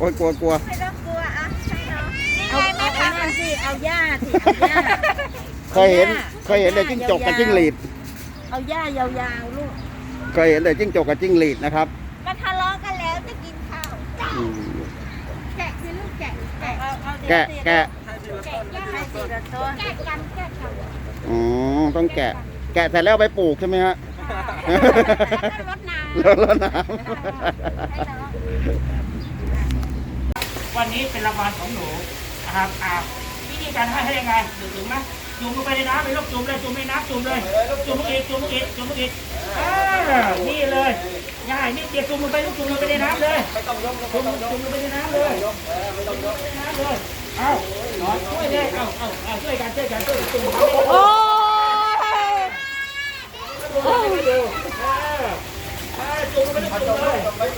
โอ้ยกลัวกลัวไม่ต้องกลัวอะใช่เนาะนี่เอาไงเอาแม่เอาทำนั่นสิเอาหญ้าสิเอาหญ้าเคยเห็นเคยเห็นแต่จิ้งจกกับจิ้งหรีดเอาหญ้ายาวๆลูกเคยเห็นแต่จิ้งจกกับจิ้งหรีดนะครับก็ทะเลาะกันแล้วจะกินข้าวอืมแกะสิลูกแกะแกะเอาเอาเดี๋ยวแกะสิแกะแกะย่าให้สีละต้นแกะกันแกะกันอ๋อต้องแกะ แกะเสร็จแล้วเอาไปปลูกใช่ไหมฮะ แล้วก็รดน้ำแล้วแล้วน้ให้น้อง วันนี้เป็นรางวัลของหนูนะครับอ่าวิธีการให้ให้ยังไงถึงถึงไหมจุ่มลงไปในน้ำเลยลูกจุ่มเลยจุ่มในน้ำจุ่มเลยจุ่มลงอีกจุ่มลงอีกจุ่มลงอีกอ่านี่เลยง่ายนี่เกียจุ่มลงไปลูกจุ่มลงไปในน้ำเลยจุ่มจุ่มลงไปในน้ำเลยจุ่มลงไปในน้ำเลยเอาหนอนช่วยเลยเอาเอาเอาช่วยกันช่วยกันช่วยกันจุ่มลงไปโอ้ยจุ่มลงไปดูเออ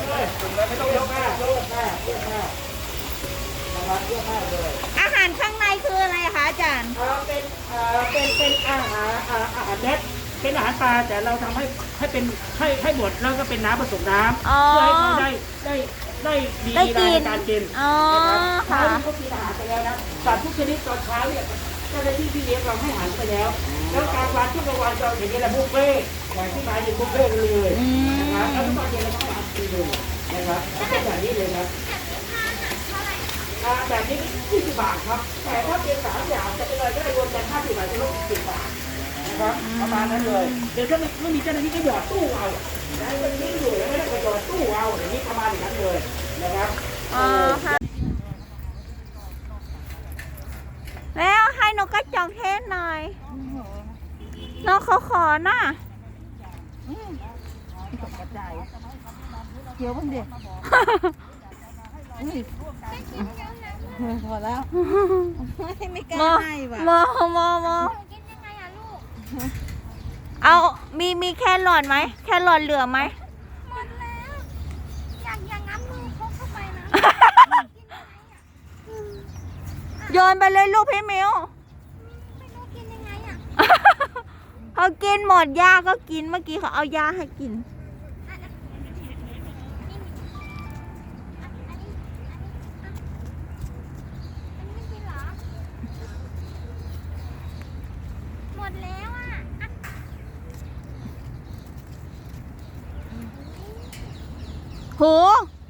เนะครับยกมากเลยอาหารข้างในคืออะไรคะอาจารย์ เอ่อเป็นเอ่อเป็นเป็นอาหารอ่าอาหารเม็ดเป็นอาหารปลาแต่เราทำให้ให้เป็นให้ให้หมดแล้วก็เป็นน้ำผสมน้ำอ๋อ เพื่อให้เขาได้ได้ได้มีได้เวลากิในนการกิน อ๋อนะครับค่ะเช้านี้เขากินอาหารไปแล้วนะสัตว์ทุกชนิดตอนเช้าเนี่ยเจ้าหน้าที่ที่เลี้ยงเราให้อาหารไปแล้ว แล้วกลางวันช่วงกลางวันเราอย่างนี้แหละบุฟเฟ่ต์อย่างที่มาอย่างบุฟเฟ่ต์กันเลยนะครับแล้วตอนเย็นเราก็มากินเลยนะครับก็เป็นแบบนี้เลยครับ อ่าแบบนี้20บาทครับ แต่ถ้าเป็นสามอย่างจะเป็นอะไรก็ได้รวมกัน50บาทจะลด10บาทนะครับประมาณนั้นเลยเดี๋ยวถ้าไม่ไม่มีเจ้าหน้าที่ก็หยอดตู้เอาได้มันทิ้งอยู่แล้วไม่ได้ไปหยอดตู้เอาอย่างนี้ประมาณอย่างนั้นเลยนะครับอ๋อค่ะแล้วให้นกกระจอกเทศหน่อยนกเขาขอน่ะตกกระจายเกี่ยวเพิ่งเดียว พอแล้ว ไม่กล้าให้ว่ะโมโมโมเอามีมีแครอทไหมแครอทเหลือไหมหมดแล้วอย่างอย่างนั้นมือพกเข้าไปนะโยนไปเลยลูกพี่มิวไม่รู้กินยังไงอะเขากินหมดยาก็กินเมื่อกี้เขาเอายาให้กินอัน หมดแล้วอะอะโห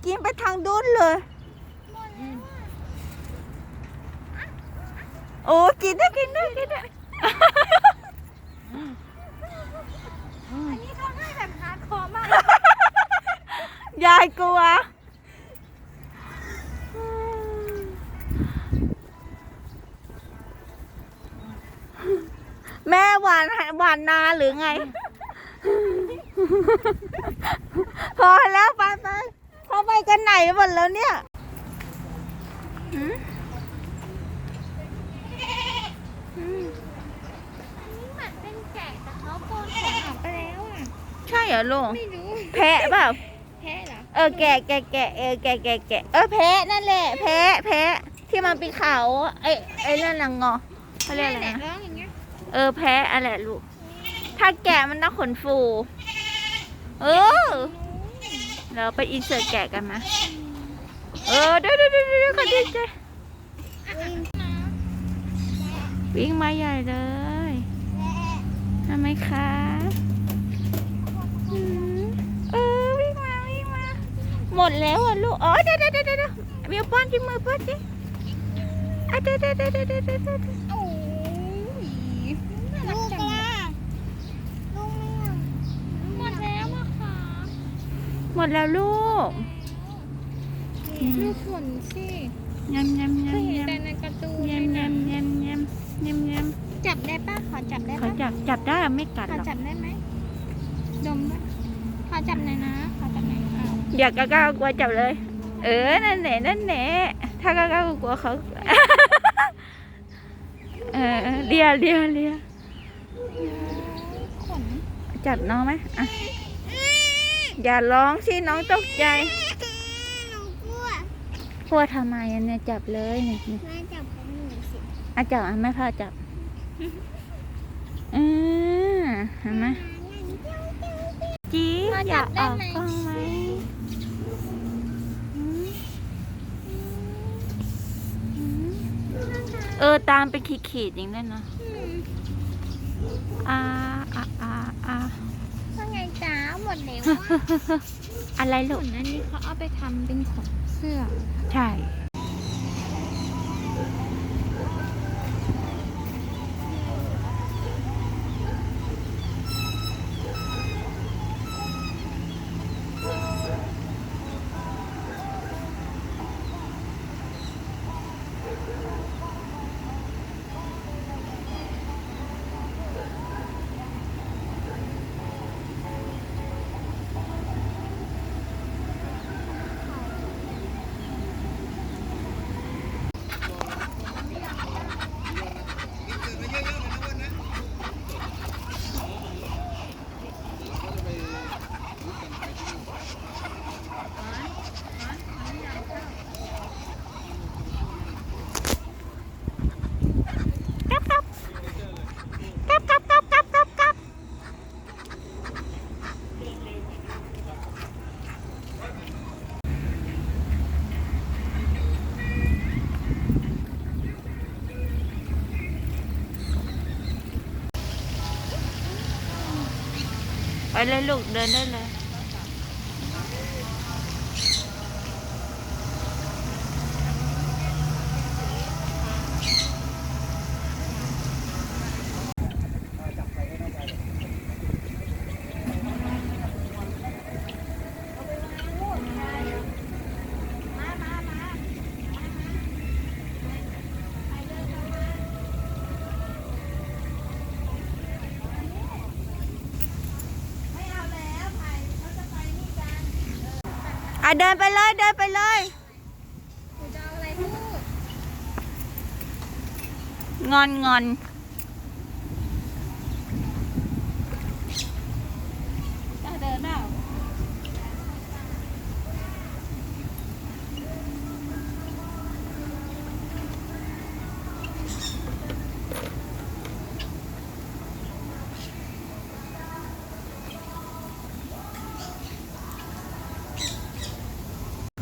กินไปทางดุนเลย หมดแล้วอะ โอ้ กินได้กินได้กินได้ อันนี้เขาให้แบบฮาร์ดคอร์มาก ยายกลัว แม่หวานหวานนาหรือไง พอแล้วไปไปเขาไปกันไหนหมดแล้วเนี่ยหืมอืมอันนี้เหมือนเป็นแกะแต่เขาโกนขนออกไปแล้วอะใช่เหรอลุงไม่รู้แพะเปล่าแพ้เหรอเออแกะแกะแกะเออแกะแกะแกะเออแพะนั่นแหละ แพะแพะที่มันเป็นเขาไอ้ไอ้นั่นน่ะงอเขาเรียกอะไรแหละนะร้องอย่างเงี้ยเออแพะอะไรลูก ถ้าแกะมันต้องขนฟู เออ เราไปอินเสิร์ตแกะกันนะเออเดี๋ยวเดี๋ยวเดี๋ยวเดี๋ยวก็ดีใจวิ่งมาใหญ่เลยทำไมคะอืมเออวิ่งมาวิ่งมา หมดแล้วอะลูก อ๋อเดี๋ยวเดี๋ยวเดี๋ยวเดี๋ยวเมียวป้อนที่มือป้อนสิอะเดี๋ยวเดี๋ยวเดี๋ยวเดี๋ยวเดี๋ยวเดี๋ยวเดี๋ยว โอ้ยลูกล่ะลูกไม่เอาหมดแล้วอะค่ะ หมดแล้วลูก ลูกขนสิยำยำเคยยำเห็นยำแต่ในการ์ตูนยำยำยำยำยำยจับได้ปะขอจับได้ำเขาปะจับจับได้อะไม่กัดขอหรอกจับได้ไหมดมด้วยขอจับหน่อยนะขอจับหน่อยอ้าวอยากกล้ากล้ากลัวจับเลย เออนั่นแหละนั่นแหละถ้ากล้ากล้ากลัวเขา เออเลียเลียเลียขน จับน้องไหมอะ อย่าร้องสิน้องตกใจหนูกลัวกลัวทำไมอันเนี่ยจับเลยเนี่ยแม่จับขอหนูสิอาจับอะแม่พาจับอือเห็นไหมจี๊ดอยากออกกล้องไหมเออตามเป็นขีดๆอย่างนั้นเนาะอ่าอ่าอ่า ดแล้วอะอะไรลูขกนอันนี้เขาเอาไปทำเป็นขนเสื้อ ใช่ เลยลูกเดินได้เลย เดินไปเลยเดินไปเลยหนูจะเอาอะไรพูดงอนงอน จะเดินเปล่า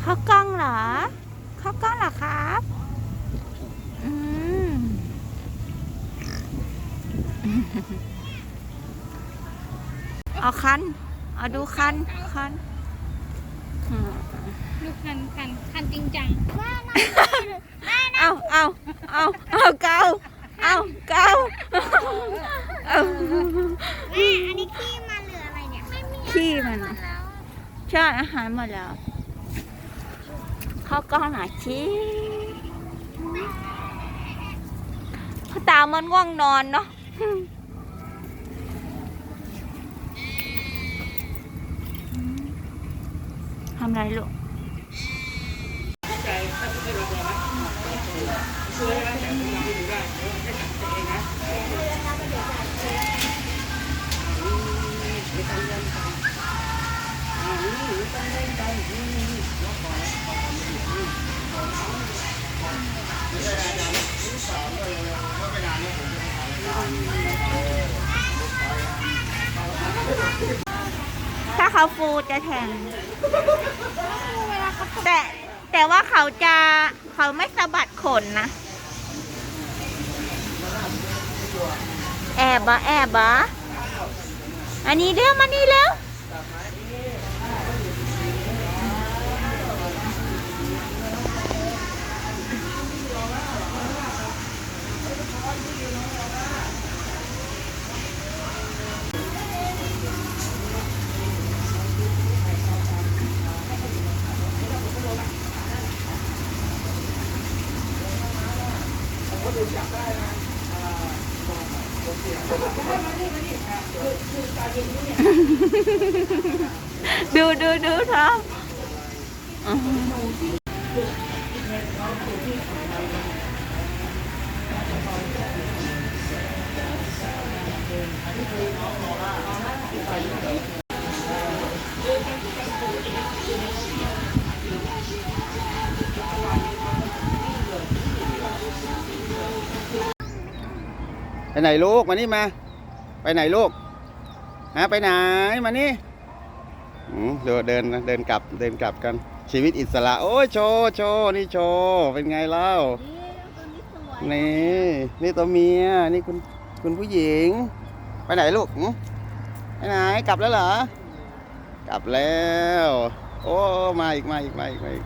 เข้ากล้องเหรอเข้ากล้องเหรอครับอืมเอาคันเอาดูคันคันอืมดูคันคันคันจริงจังว่าเอาเอาเอาเอาเกาเอาเกาเอาแม่อันนี้ขี้มันหรืออะไรเนี่ยไม่มีขี้มันหมดแล้วใช่อาหารหมดแล้ว ข้ากล้องหน่อยชีพ่อตามันว่างนอนเนาะทำไรลูกสวยไหม ถ้าเขาฟูจะแทง แต่แต่ว่าเขาจะเขาไม่สะบัดขนนะ แอบบะแอบบะอันนี้เร็วมานี่เร็ว ดูดูดูทำไปไหนลูก มานี่มา ไปไหนลูก ฮะไปไหนมานี่อืมเดินเดินเดินกลับเดินกลับกันชีวิตอิสระ โอ้ยโชว์โชว์นี่โชว์เป็นไงเล่านี่ตัวนี้สวยนี่นี่ตัวเมียนี่คุณคุณผู้หญิง ไปไหนลูกหึไปไหนกลับแล้วเหรอกลับแล้ว โอ้มาอีกมาอีกมาอีกมาอีก